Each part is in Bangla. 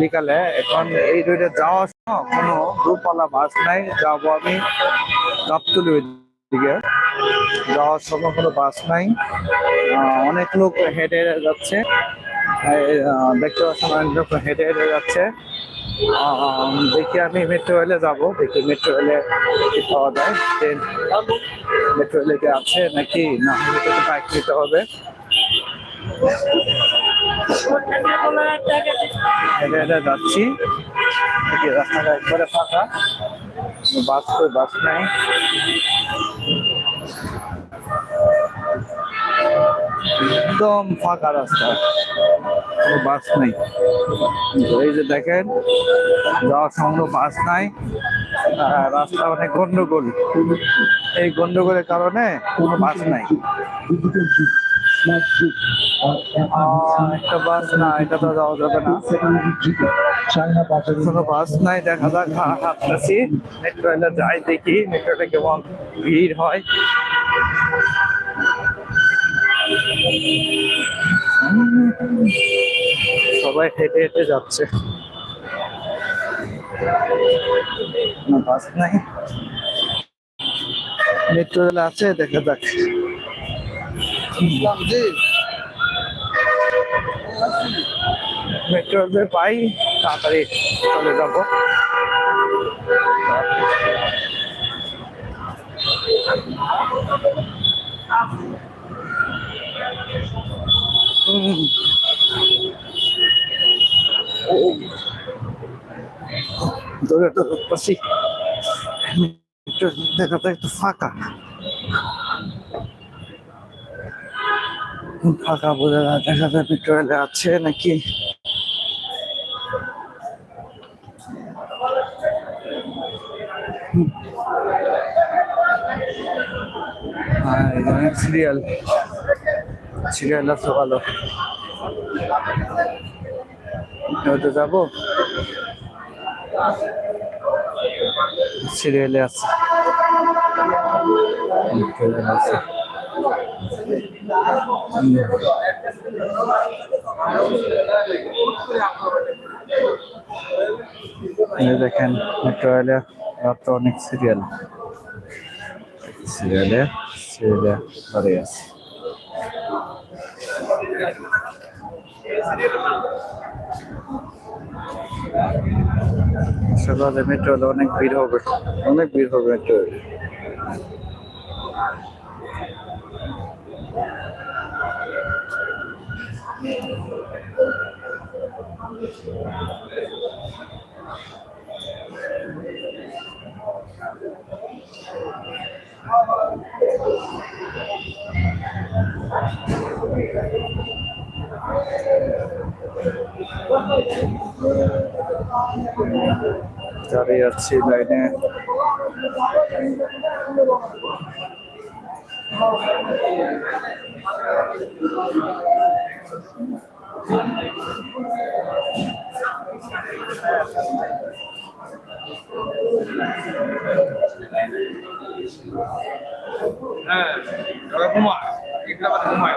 বিকালে। এখন এই রোডে যাওয়ার সময় কোনো গ্রুপওয়ালা বাস নাই। যাব আমি গাবতলি দিকে যাওয়ার সময় কোনো বাস নাই। অনেক লোক হেঁটে যাচ্ছে। দেখতে পাচ্ছেন অনেক লোক হেঁটে হেঁটে যাচ্ছে। দেখি আমি মেট্রো রেলে যাব। দেখি মেট্রো রেলে কি পাওয়া যায়। ট্রেন মেট্রো রেলে কি আছে নাকি? না বাইক নিতে হবে। যাচ্ছি। রাস্তাটা একবারে ফাঁকা। বাস কই বাস নাই। একদম ফাঁকা রাস্তা। বাস নাই। এই যে দেখেন, যাওয়ার সঙ্গে বাস নাই। রাস্তা অনেক গন্ডগোল। এই গন্ডগোলের কারণে বাস নাই। একটা বাস না এটা তো যাওয়া যাবে না বাস নাই দেখা যাক দেখি কেমন ভিড় হয় সবাই হেঁটে হেঁটে যাচ্ছে না বাস নাই আছে, দেখা যাক। মেট্রো রেল পাই তাড়াতাড়ি চলে যাব। দৌড়ে পাচ্ছি দেখা যায় একটু ফাঁকা ফাঁকা বোঝা যায়। দেখা যায় মেট্রো রেলে আছে নাকি? হ্যাঁ সিরিয়াল। সিরিয়াল আছে ভালো। হয়তো যাব? সিরিয়ালে আছে। আছে দেখেন মেট্রো রেলে রাত্রে অনেক সিরিয়াল সিরিয়ালে সিরিয়ালে দাঁড়িয়ে আছে সকালে মেট্রো রেলে অনেক ভিড় হবে অনেক ভিড় হবে মেট্রো দাঁড়িয়ে আছি লাইনে হ্যাঁ ঘুমায় ঘুমায়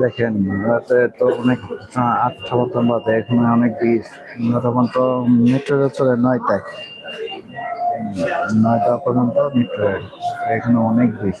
দেখেন তো অনেক আটটা মতন বাজে, এখন অনেক বীজ তখন তো মেট্রো রেল চলে নয়টায়। নয়টা পর্যন্ত মেট্রো রেল, এখানে অনেক ভিড়।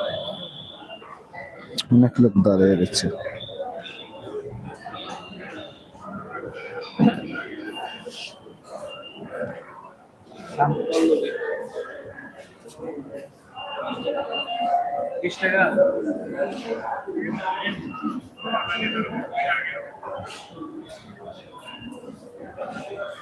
অনেক লোক দাঁড়িয়ে রয়েছে।